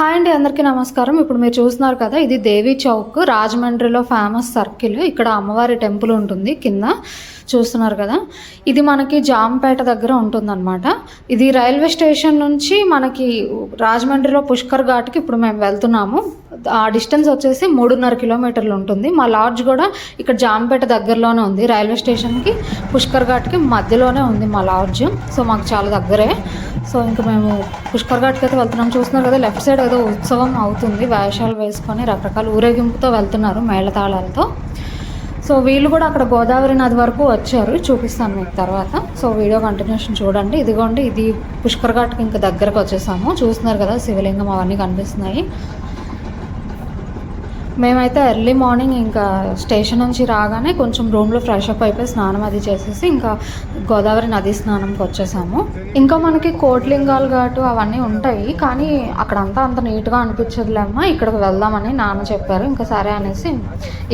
Hi అండి అందరికీ నమస్కారం. ఇప్పుడు మీరు చూస్తున్నారు కదా ఇది దేవి చౌక్ రాజమండ్రిలో ఫేమస్ సర్కిల్ ఇక్కడ అమ్మవారి టెంపుల్ ఉంటుంది కింద చూస్తున్నారు కదా. ఇది మనకి జాంపేట దగ్గర ఉంటుందన్నమాట. ఇది రైల్వే స్టేషన్ నుంచి మనకి రాజమండ్రిలో పుష్కర్ ఘాట్కి ఇప్పుడు మేము వెళ్తున్నాము. ఆ డిస్టెన్స్ వచ్చేసి మూడున్నర కిలోమీటర్లు ఉంటుంది. మా లాడ్జ్ కూడా ఇక్కడ జాంపేట దగ్గరలోనే ఉంది. రైల్వే స్టేషన్కి పుష్కర్ ఘాట్కి మధ్యలోనే ఉంది మా లాడ్జ్. సో మాకు చాలా దగ్గరే. సో ఇంకా మేము పుష్కర్ ఘాట్కి అయితే వెళ్తున్నాం. చూస్తున్నారు కదా లెఫ్ట్ సైడ్ ఏదో ఉత్సవం అవుతుంది. వేషాలు వేసుకొని రకరకాల ఊరేగింపుతో వెళ్తున్నారు మేళతాళాలతో. సో వీళ్ళు కూడా అక్కడ గోదావరి నది వరకు వచ్చారు. చూపిస్తాను మీకు తర్వాత. సో వీడియో కంటిన్యూషన్ చూడండి. ఇదిగోండి ఇది పుష్కర్ ఘాట్కి ఇంకా దగ్గరకు వచ్చేసాము. చూస్తున్నారు కదా శివలింగం అవన్నీ కనిపిస్తున్నాయి. మేమైతే ఎర్లీ మార్నింగ్ ఇంకా స్టేషన్ నుంచి రాగానే కొంచెం రూమ్లో ఫ్రెష్ అప్ అయిపోయి స్నానం అది చేసేసి ఇంకా గోదావరి నది స్నానంకి వచ్చేసాము. ఇంకా మనకి కోట్లింగాలు ఘాటు అవన్నీ ఉంటాయి కానీ అక్కడంతా అంత నీట్గా అనిపించదులేమ్మా ఇక్కడికి వెళ్దామని నాన్న చెప్పారు. ఇంకా సరే అనేసి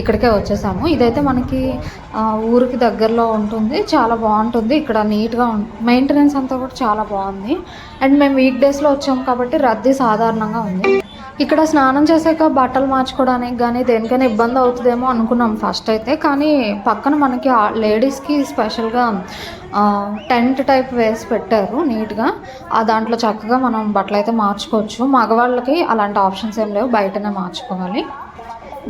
ఇక్కడికే వచ్చేసాము. ఇదైతే మనకి ఊరికి దగ్గరలో ఉంటుంది. చాలా బాగుంటుంది. ఇక్కడ నీట్గా మెయింటెనెన్స్ అంతా కూడా చాలా బాగుంది. అండ్ మేము వీక్ డేస్లో వచ్చాము కాబట్టి రద్దీ సాధారణంగా ఉంది. ఇక్కడ స్నానం చేసాక బట్టలు మార్చుకోవడానికి కానీ దేనికైనా ఇబ్బంది అవుతుందేమో అనుకున్నాం ఫస్ట్ అయితే. కానీ పక్కన మనకి లేడీస్కి స్పెషల్గా టెంట్ టైప్ వేసి పెట్టారు నీట్గా. ఆ దాంట్లో చక్కగా మనం బట్టలు అయితే మార్చుకోవచ్చు. మగవాళ్ళకి అలాంటి ఆప్షన్స్ ఏం లేవు. బయటనే మార్చుకోవాలి.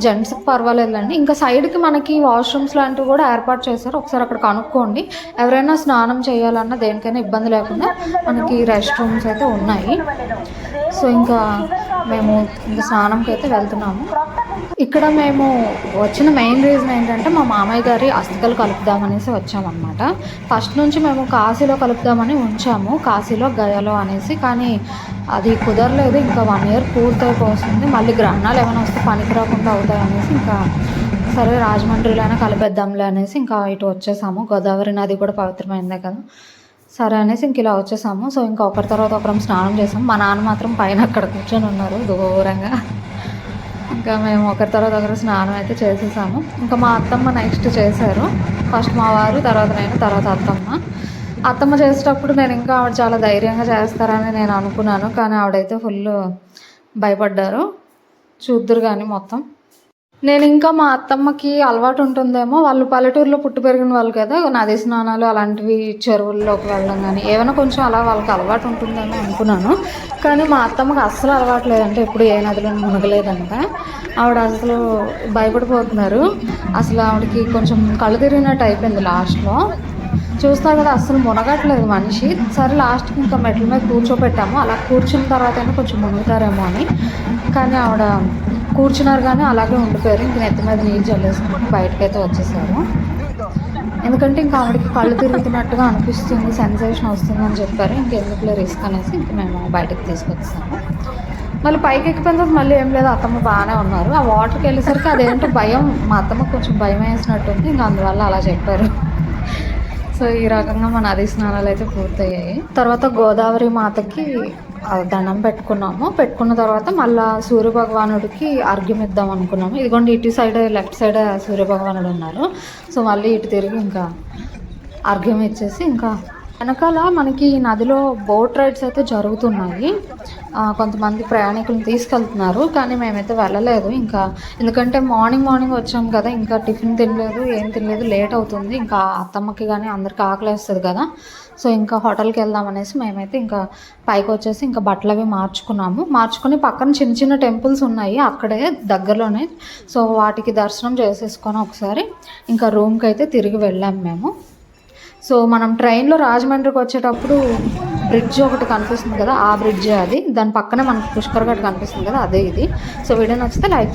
జెంట్స్కి పర్వాలేదండి ఇంకా సైడ్కి మనకి వాష్రూమ్స్ లాంటివి కూడా ఏర్పాటు చేశారు. ఒకసారి అక్కడ కనుక్కోండి. ఎవరైనా స్నానం చేయాలన్నా దేనికైనా ఇబ్బంది లేకుండా మనకి రెస్ట్ రూమ్స్ అయితే ఉన్నాయి. సో ఇంకా మేము ఇంకా స్నానంకి అయితే వెళ్తున్నాము. ఇక్కడ మేము వచ్చిన మెయిన్ రీజన్ ఏంటంటే మా మామయ్య గారి అస్థికలు కలుపుదామనేసి వచ్చామన్నమాట. ఫస్ట్ నుంచి మేము కాశీలో కలుపుదామని ఉంచాము. కాశీలో గయలో అనేసి కానీ అది కుదరలేదు. ఇంకా వన్ ఇయర్ పూర్తయిపోతుంది మళ్ళీ గ్రహణాలు ఏమైనా వస్తే పనికి రాకుండా అవుతాయి అనేసి ఇంకా సరే రాజమండ్రిలోనే కలిపేద్దాంలే అనేసి ఇంకా ఇటు వచ్చేసాము. గోదావరి నది కూడా పవిత్రమైందే కదా. సరే అనేసి ఇంక ఇలా వచ్చేసాము. సో ఇంకా ఒకరి తర్వాత ఒకరం స్నానం చేసాం. మా నాన్న మాత్రం పైన అక్కడ కూర్చొని ఉన్నారు దూరంగా. ఇంకా మేము ఒకరి తర్వాత ఒకరు స్నానం అయితే చేసేసాము. ఇంకా మా అత్తమ్మ నెక్స్ట్ చేశారు. ఫస్ట్ మా వారు తర్వాత నేను తర్వాత అత్తమ్మ. అత్తమ్మ చేసేటప్పుడు నేను ఇంకా ఆవిడ చాలా ధైర్యంగా చేస్తారని నేను అనుకున్నాను. కానీ ఆవిడైతే ఫుల్ భయపడ్డారు. చూద్దరు కానీ మొత్తం. నేను ఇంకా మా అత్తమ్మకి అలవాటు ఉంటుందేమో వాళ్ళు పల్లెటూరులో పుట్టి పెరిగిన వాళ్ళు కదా నది స్నానాలు అలాంటివి చెరువుల్లోకి వెళ్ళడం కానీ ఏమైనా కొంచెం అలా వాళ్ళకి అలవాటు ఉంటుందేమో అనుకున్నాను. కానీ మా అత్తమ్మకి అస్సలు అలవాటు లేదంటే ఎప్పుడు ఏ నదిలో మునగలేదంట. ఆవిడ అసలు భయపడిపోతున్నారు. అసలు ఆవిడకి కొంచెం కళ్ళు తిరిగినట్టు అయిపోయింది లాస్ట్లో. చూస్తారు కదా అస్సలు మునగట్లేదు మనిషి. సరే లాస్ట్కి ఇంకా మెట్ల మీద కూర్చోపెట్టాము. అలా కూర్చున్న తర్వాత కొంచెం మునుగుతారేమో అని. కానీ ఆవిడ కూర్చున్నారు కానీ అలాగే ఉండిపోయారు. ఇంక నెత్తి మీద నీళ్ళు చల్లేసుకుంటూ బయటకైతే వచ్చేసారు. ఎందుకంటే ఇంకా ఆవిడకి కళ్ళు తిరుగుతున్నట్టుగా అనిపిస్తుంది సెన్సేషన్ వస్తుంది అని చెప్పారు. ఇంకెందుకులే రిస్క్ అనేసి ఇంక మేము బయటకు తీసుకొచ్చాము. మళ్ళీ పైకి ఎక్కిపోయిన తర్వాత మళ్ళీ ఏం లేదు అత్తమ్మ బాగానే ఉన్నారు. ఆ వాటర్కి వెళ్ళేసరికి అదేంటో భయం మా అత్తమ్మ కొంచెం భయం వేసినట్టుంది ఇంకా అందువల్ల అలా చెప్పారు. సో ఈ రకంగా మన నది స్నానాలు అయితే పూర్తయ్యాయి. తర్వాత గోదావరి మాతకి దండం పెట్టుకున్నాము. పెట్టుకున్న తర్వాత మళ్ళా సూర్య భగవానుడికి అర్ఘ్యం ఇద్దాం అనుకున్నాము. ఇదిగోండి ఇటు సైడ్ లెఫ్ట్ సైడ్ సూర్య భగవానుడు ఉన్నారు. సో మళ్ళీ ఇటు తిరిగి ఇంకా అర్ఘ్యం ఇచ్చేసి ఇంకా వెనకాల మనకి ఈ నదిలో బోట్ రైడ్స్ అయితే జరుగుతున్నాయి. కొంతమంది ప్రయాణికులను తీసుకెళ్తున్నారు కానీ మేమైతే వెళ్ళలేదు. ఇంకా ఎందుకంటే మార్నింగ్ మార్నింగ్ వచ్చాం కదా ఇంకా టిఫిన్ తినలేదు ఏం తినలేదు లేట్ అవుతుంది. ఇంకా అత్తమ్మకి కానీ అందరికి ఆకలేస్తుంది కదా. సో ఇంకా హోటల్కి వెళ్దాం అనేసి మేమైతే ఇంకా పైకి వచ్చేసి ఇంకా బట్టలు అవి మార్చుకున్నాము. మార్చుకొని పక్కన చిన్న చిన్న టెంపుల్స్ ఉన్నాయి అక్కడే దగ్గరలోనే. సో వాటికి దర్శనం చేసేసుకొని ఒకసారి ఇంకా రూమ్కి అయితే తిరిగి వెళ్ళాము మేము. సో మనం ట్రైన్లో రాజమండ్రికి వచ్చేటప్పుడు బ్రిడ్జ్ ఒకటి కనిపిస్తుంది కదా ఆ బ్రిడ్జ్ అది. దాని పక్కనే మనకు పుష్కర్ ఘాట్ కనిపిస్తుంది కదా అదే ఇది. సో వీడియో నచ్చితే లైక్ చేయండి.